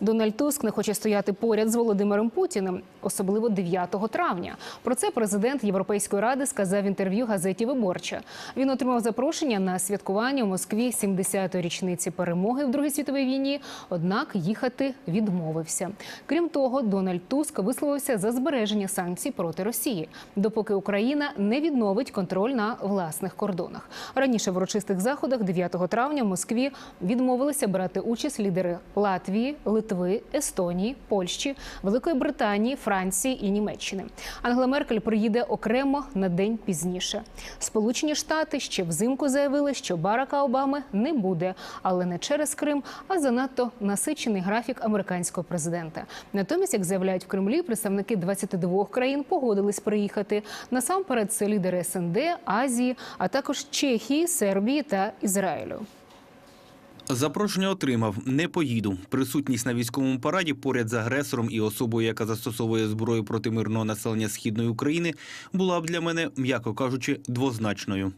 Дональд Туск не хоче стояти поряд з Володимиром Путіним, особливо 9 травня. Про це президент Європейської ради сказав в інтерв'ю газеті Виборча. Він отримав запрошення на святкування у Москві 70-ї річниці перемоги в Другій світовій війні. Однак їхати відмовився. Крім того, Дональд Туск висловився за збереження санкцій проти Росії, допоки Україна не відновить контроль на власних кордонах. Раніше в урочистих заходах 9 травня в Москві відмовилися брати участь лідери Латвії, Литви, Естонії, Польщі, Великої Британії, Франції і Німеччини. Ангела Меркель приїде окремо на день пізніше. Сполучені Штати ще взимку заявили, що Барака Обами не буде, але не через Крим, а занадто насичений графік американського президента. Натомість, як заявляють в Кремлі, представники 22 країн погодились приїхати. Насамперед, це лідери СНД, Азії, а також Чехії, Сербії та Ізраїлю. Запрошення отримав. Не поїду. Присутність на військовому параді поряд з агресором і особою, яка застосовує зброю проти мирного населення східної України, була б для мене, м'яко кажучи, двозначною.